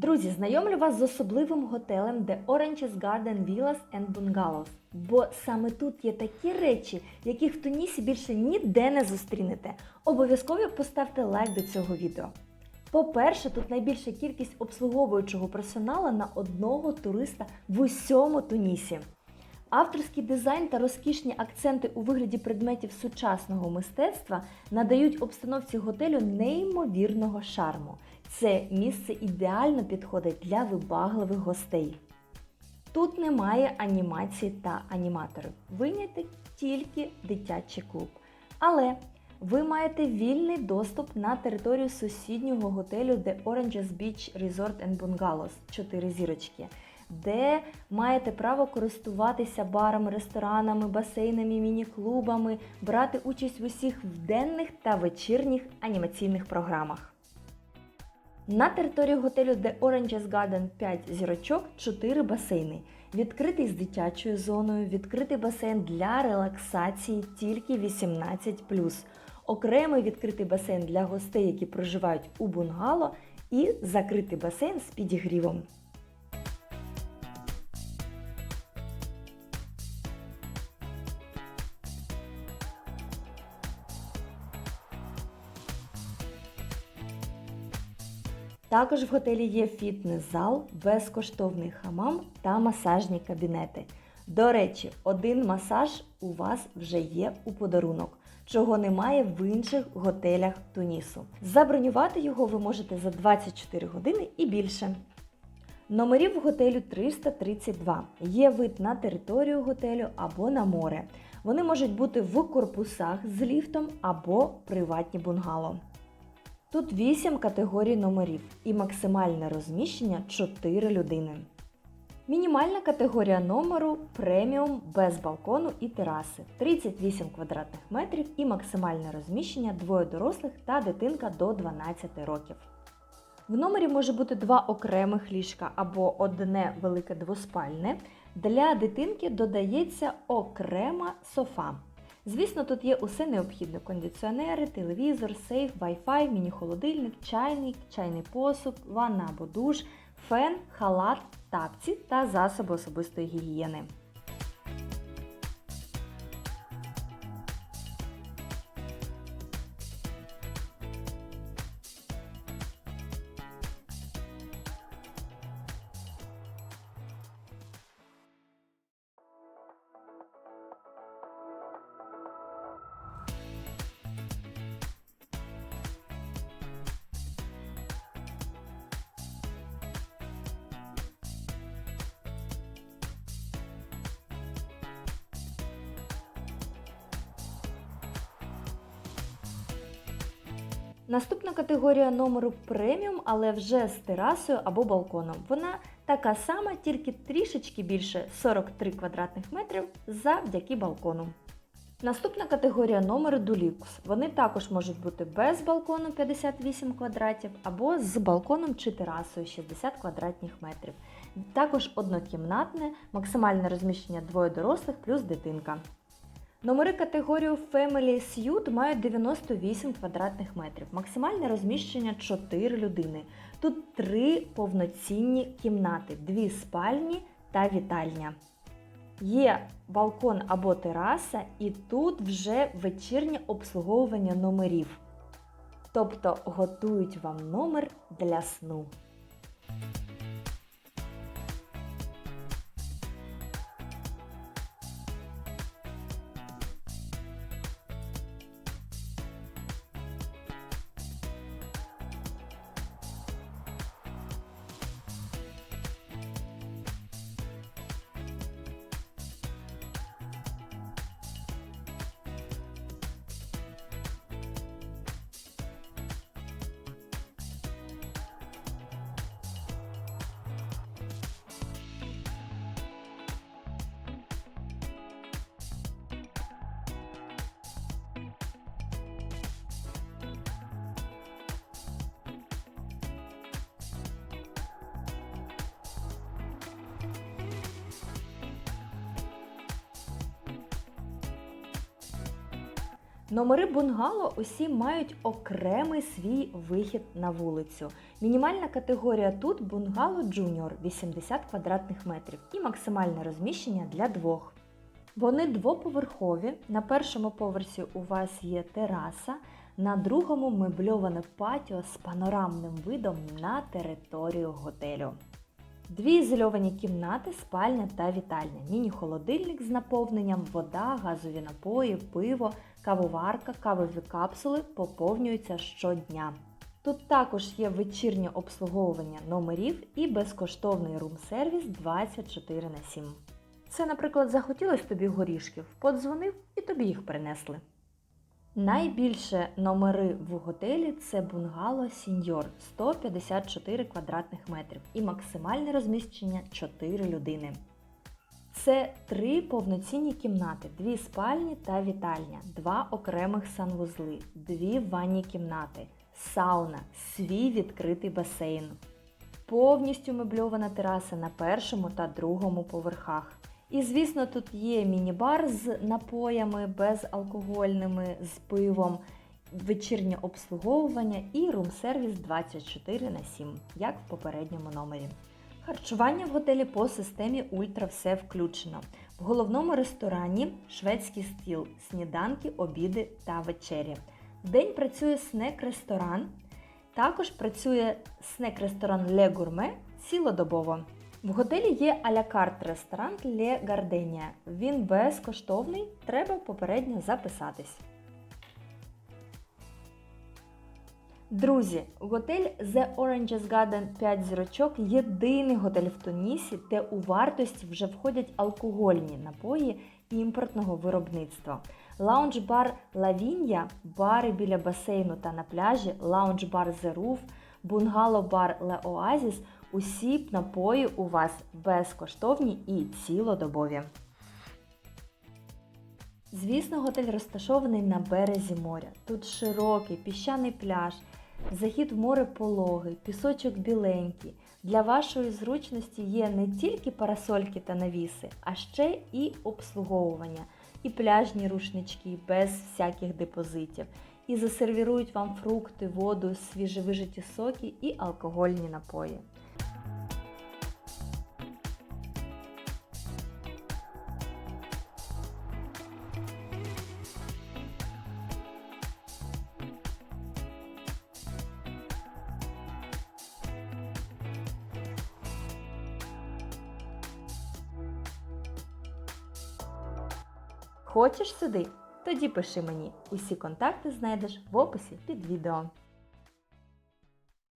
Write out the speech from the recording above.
Друзі, знайомлю вас з особливим готелем The Oranges Garden Villas and Bungalows. Бо саме тут є такі речі, яких в Тунісі більше ніде не зустрінете. Обов'язково поставте лайк до цього відео. По-перше, тут найбільша кількість обслуговуючого персоналу на одного туриста в усьому Тунісі. Авторський дизайн та розкішні акценти у вигляді предметів сучасного мистецтва надають обстановці готелю неймовірного шарму. Це місце ідеально підходить для вибагливих гостей. Тут немає анімації та аніматорів. Винятий тільки дитячий клуб. Але ви маєте вільний доступ на територію сусіднього готелю The Oranges Beach Resort and Bungalows 4 зірочки, де маєте право користуватися барами, ресторанами, басейнами, міні-клубами, брати участь в усіх денних та вечірніх анімаційних програмах. На території готелю The Oranges Garden 5 зірочок 4 басейни. Відкритий з дитячою зоною, відкритий басейн для релаксації тільки 18 окремий відкритий басейн для гостей, які проживають у бунгало, і закритий басейн з підігрівом. Також в готелі є фітнес-зал, безкоштовний хамам та масажні кабінети. До речі, один масаж у вас вже є у подарунок, чого немає в інших готелях Тунісу. Забронювати його ви можете за 24 години і більше. Номерів в готелю 332. Є вид на територію готелю або на море. Вони можуть бути в корпусах з ліфтом або приватні бунгало. Тут 8 категорій номерів і максимальне розміщення 4 людини. Мінімальна категорія номеру преміум без балкону і тераси 38 квадратних метрів і максимальне розміщення двоє дорослих та дитинка до 12 років. В номері може бути два окремих ліжка або одне велике двоспальне. Для дитинки додається окрема софа. Звісно, тут є усе необхідне: кондиціонери, телевізор, сейф, Wi-Fi, міні-холодильник, чайник, чайний посуд, ванна або душ, фен, халат, тапці та засоби особистої гігієни. Наступна категорія номеру преміум, але вже з терасою або балконом. Вона така сама, тільки трішечки більше 43 квадратних метрів завдяки балкону. Наступна категорія номеру Dulux. Вони також можуть бути без балкону 58 квадратів або з балконом чи терасою 60 квадратних метрів. Також однокімнатне, максимальне розміщення двоє дорослих плюс дитинка. Номери категорію Family Suite мають 98 квадратних метрів, максимальне розміщення 4 людини. Тут 3 повноцінні кімнати, 2 спальні та вітальня. Є балкон або тераса, і тут вже вечірнє обслуговування номерів. Тобто готують вам номер для сну. Номери бунгало усі мають окремий свій вихід на вулицю. Мінімальна категорія тут бунгало Junior 80 квадратних метрів і максимальне розміщення для двох. Вони двоповерхові. На першому поверсі у вас є тераса, на другому мебльоване патіо з панорамним видом на територію готелю. Дві ізольовані кімнати, спальня та вітальня, міні-холодильник з наповненням, вода, газові напої, пиво, кавоварка, кавові капсули поповнюються щодня. Тут також є вечірнє обслуговування номерів і безкоштовний рум-сервіс 24 на 7. Це, наприклад, захотілось тобі горішків, подзвонив і тобі їх принесли. Найбільше номери в готелі це бунгало Сіньор 154 квадратних метрів і максимальне розміщення 4 людини. Це три повноцінні кімнати, дві спальні та вітальня, два окремих санвузли, дві ванні кімнати, сауна, свій відкритий басейн. Повністю мебльована тераса на першому та другому поверхах. І, звісно, тут є міні-бар з напоями безалкогольними, з пивом, вечірнє обслуговування і рум-сервіс 24 на 7, як в попередньому номері. Харчування в готелі по системі Ультра все включено. В головному ресторані шведський стіл, сніданки, обіди та вечері. Вдень працює снек-ресторан. Також працює снек-ресторан Le Gourmet цілодобово. В готелі є а-ля-карт ресторан Le Gardenia. Він безкоштовний, треба попередньо записатись. Друзі, готель The Oranges Garden 5 зірочок єдиний готель в Тунісі, де у вартості вже входять алкогольні напої імпортного виробництва. Лаунж-бар Лавін'я, бари біля басейну та на пляжі, лаунж-бар The Roof, бунгало-бар Le Oasis – усі напої у вас безкоштовні і цілодобові. Звісно, готель розташований на березі моря. Тут широкий піщаний пляж, захід в море пологий, пісочок біленький. Для вашої зручності є не тільки парасольки та навіси, а ще і обслуговування, і пляжні рушнички без всяких депозитів. І засервірують вам фрукти, воду, свіжевижиті соки і алкогольні напої. Хочеш сюди? Тоді пиши мені. Усі контакти знайдеш в описі під відео.